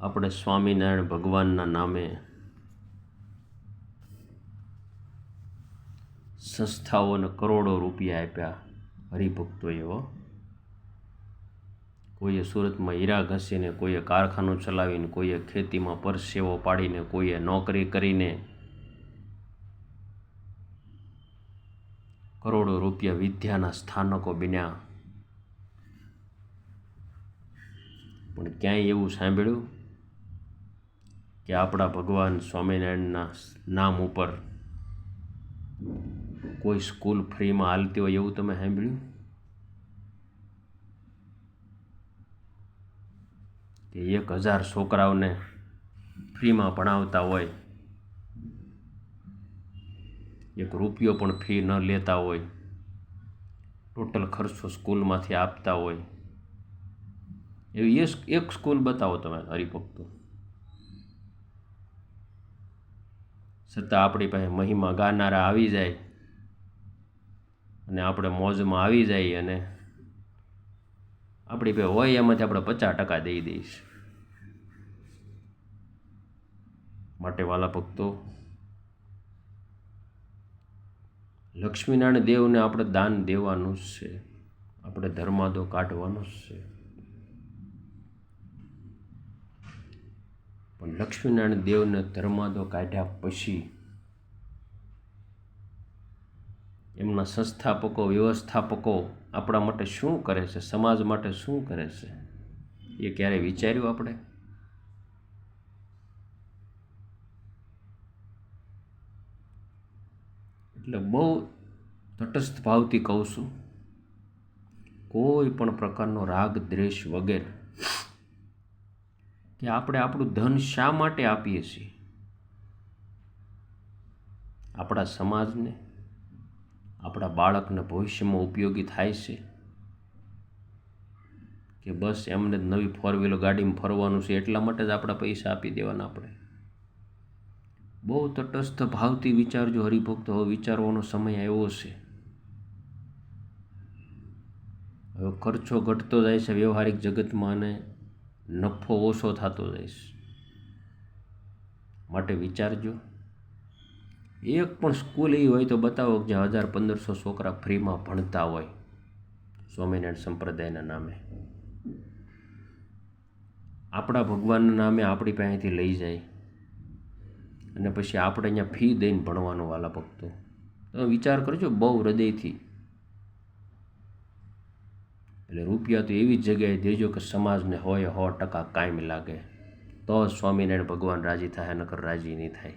આપણે સ્વામિનારાયણ ભગવાનના નામે સંસ્થાઓને કરોડો રૂપિયા આપ્યા હરિભક્તોએ એવો કોઈએ સુરતમાં હીરા ઘસીને, કોઈએ કારખાનું ચલાવીને, કોઈએ ખેતીમાં પરસેવો પાડીને, કોઈએ નોકરી કરીને કરોડો રૂપિયા વિદ્યાના સ્થાનકો બન્યા. પણ ક્યાંય એવું સાંભળ્યું? કે આપણા ભગવાન સ્વામિનારાયણના નામ ઉપર કોઈ સ્કૂલ ફ્રીમાં હાલતી હોય એવું તમે સાંભળ્યું? કે એક હજાર છોકરાઓને ફ્રીમાં ભણાવતા હોય, એક રૂપિયો પણ ફી ન લેતા હોય, ટોટલ ખર્ચો સ્કૂલમાંથી આપતા હોય. એવી એક સ્કૂલ બતાવો તમે હરિભક્તો. છતાં આપણી પાસે મહિમા ગાનારા આવી જાય અને આપણે મોજમાં આવી જાય અને આપણી પાસે હોય એમાંથી આપણે પચાસ ટકા દઈ દઈશ. માટે વાલા ભક્તો, લક્ષ્મીનારાયણ દેવને આપણે દાન દેવાનું જ છે. આપણે ધર્માદો કાઢવાનો જ છે. લક્ષ્મીનારાયણ દેવને ધર્માદો કાઢ્યા પછી એમના સંસ્થાપકો, વ્યવસ્થાપકો આપણા માટે શું કરે છે, સમાજ માટે શું કરે છે, એ ક્યારે વિચાર્યું આપણે? એટલે બહુ તટસ્થ ભાવથી કહું છું, કોઈ પણ પ્રકારનો રાગ દ્વેષ વગેરે કે આપણે આપણું ધન શા માટે આપીએ છીએ? આપણા સમાજને, આપણા બાળકને ભવિષ્યમાં ઉપયોગી થાય છે? કે બસ એમને નવી ફોર વ્હીલર ગાડીમાં ફરવાનું છે એટલા માટે જ આપણા પૈસા આપી દેવાના આપણે? બહુ તટસ્થ ભાવથી વિચારજો હરિભક્ત, હવે વિચારવાનો સમય આવ્યો છે. હવે ખર્ચો ઘટતો જાય છે વ્યવહારિક જગતમાં અને નફો ઓછો થતો રહીશ માટે વિચારજો. એક પણ સ્કૂલ એવી હોય તો બતાવો કે જ્યાં હજાર પંદરસો છોકરા ફ્રીમાં ભણતા હોય. સ્વામિનારાયણ સંપ્રદાયના નામે. આપણા ભગવાનના નામે આપણી પાસેથી લઈ જાય. અને પછી આપણે અહીંયા ફી દઈને ભણવાનું વાલા ભક્તો. તમે વિચાર કરજો, બહુ હૃદયથી. એટલે રૂપિયા તો એવી જગ્યાએ દેજો કે સમાજને હોય સો ટકા કાયમ લાગે. તો સ્વામિનારાયણ ભગવાન રાજી થાય, નકર રાજી નહીં થાય.